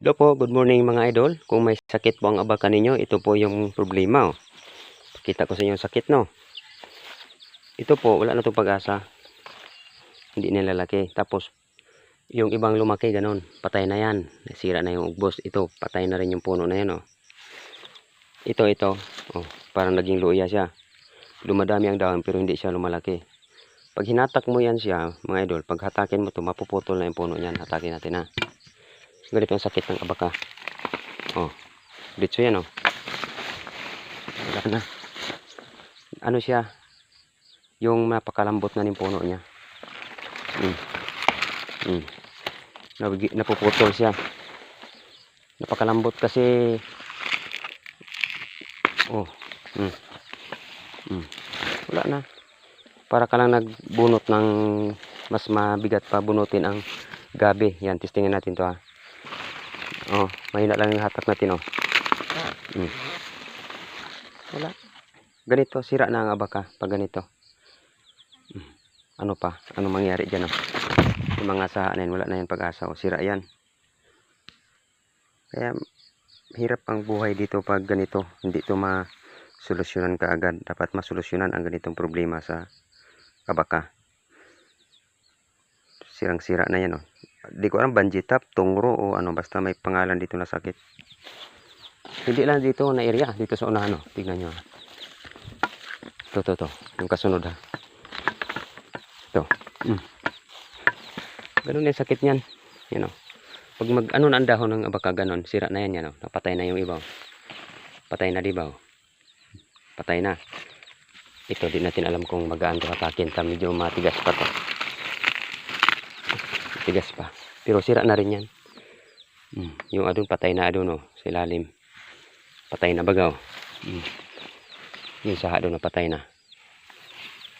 Hello po, good morning mga idol. Kung may sakit po ang abaka ninyo, ito po yung problema. Oh. Pakita ko sa inyo yung sakit, no? Ito po, wala na itong pag-asa. Hindi na lalaki. Tapos, yung ibang lumaki, ganun. Patay na yan. Nasira na yung ugbos. Ito, patay na rin yung puno na yan, oh. Ito, ito. Oh, parang naging luya siya. Lumadami ang dahon, pero hindi siya lumalaki. Pag hinatak mo yan siya, mga idol, pag hatakin mo to mapuputol na yung puno niyan. Hatakin natin, ha. Ganito ang sakit ng abaka. Oh. Ditso yan, oh. Wala na. Ano siya? Yung napakalambot na ng puno niya. Mm. Mm. Nabigi- napuputol siya. Napakalambot kasi Oh. Mm. Mm. Wala na. Para ka lang nagbunot ng mas mabigat pa bunutin ang gabi. Yan, testingin natin to ha. Oh, mahina lang yung hatak natin oh. Mm. Wala. Ganito, sira na ang abaka pag ganito. Mm. Ano pa? Ano mangyari dyan oh? Yung mga saha na yan, wala na yan pag-asa oh. Sira yan. Kaya, hirap ang buhay dito pag ganito. Hindi to masolusyonan kaagad. Dapat masolusyonan ang ganitong problema sa abaka. Sirang-sira na yan oh. Di ko alam banjitap, tungro o ano basta may pangalan dito na sakit. Hindi lang dito na area, dito sa unahan oh. Tingnan nyo. Ito, ito, ito. Yung kasunod ha. Ito. Mm. Ganun yung sakit niyan. Yan oh. Pag mag ano na ang dahon ng abaka ganon, sira na yan yan oh. Napatay na yung iba oh. Patay na di ba oh. Patay na. Ito di natin alam kung magaan to hatakin. Ta medyo matigas pa to. Matigas pa. Pero sira na rin yan. Mm. Yung adun patay na adun oh. Sa ilalim. Patay na baga oh. Mm. Yung saha doon na patay na.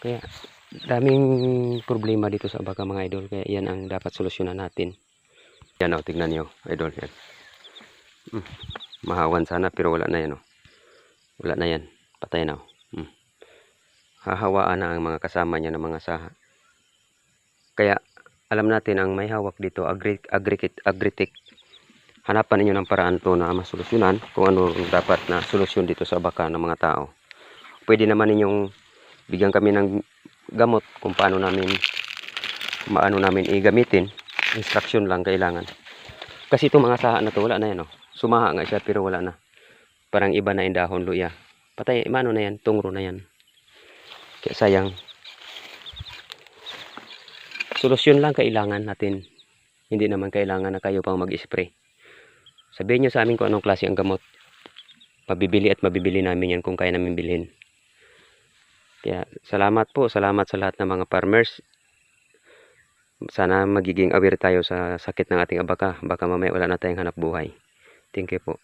Kaya daming problema dito sa abaka mga idol. Kaya yan ang dapat solusyonan natin. Yan oh, tignan nyo, idol. Yan. Mm. Mahawan sana pero wala na yan oh. Wala na yan. Patay na oh. Mm. Hahawaan na ang mga kasama niya ng mga saha. Kaya alam natin ang may hawak dito, agri agritic, agritic. Hanapan ninyo ng paraan to na masolusyonan kung ano dapat na solusyon dito sa baka ng mga tao. Pwede naman ninyong bigyan kami ng gamot kung paano namin maano namin igamitin. Instruction lang kailangan. Kasi itong mga saha na to wala na yan oh. Sumaha nga siya pero wala na. Parang iba na yung dahon luya. Patay, mano na yan, tungro na yan. Kaya sayang. Solusyon lang kailangan natin. Hindi naman kailangan na kayo pang mag-spray. Sabihin nyo sa amin kung anong klase ang gamot. Mabibili at mabibili namin yan kung kaya namin bilhin. Kaya salamat po. Salamat sa lahat ng mga farmers. Sana magiging aware tayo sa sakit ng ating abaka. Baka mamaya wala na tayong hanap buhay. Thank you po.